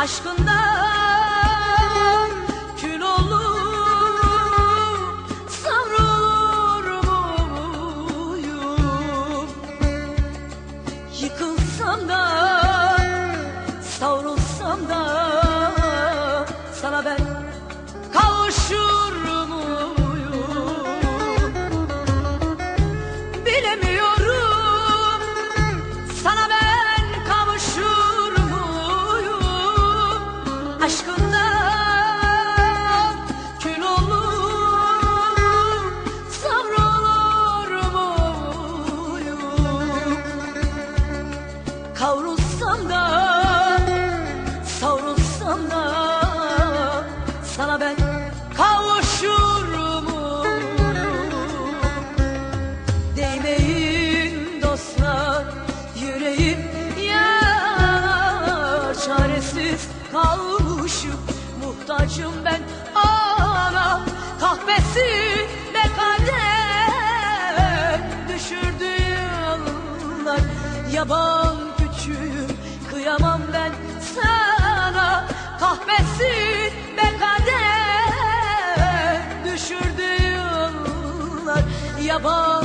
Aşkından kalmışım. Muhtacım ben ana kahvesin ne kader Düşürdü yıllar yaban küçüğüm Kıyamam ben sana. Kahvesin ne kader Düşürdü yıllar yaban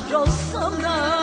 kahrolsam da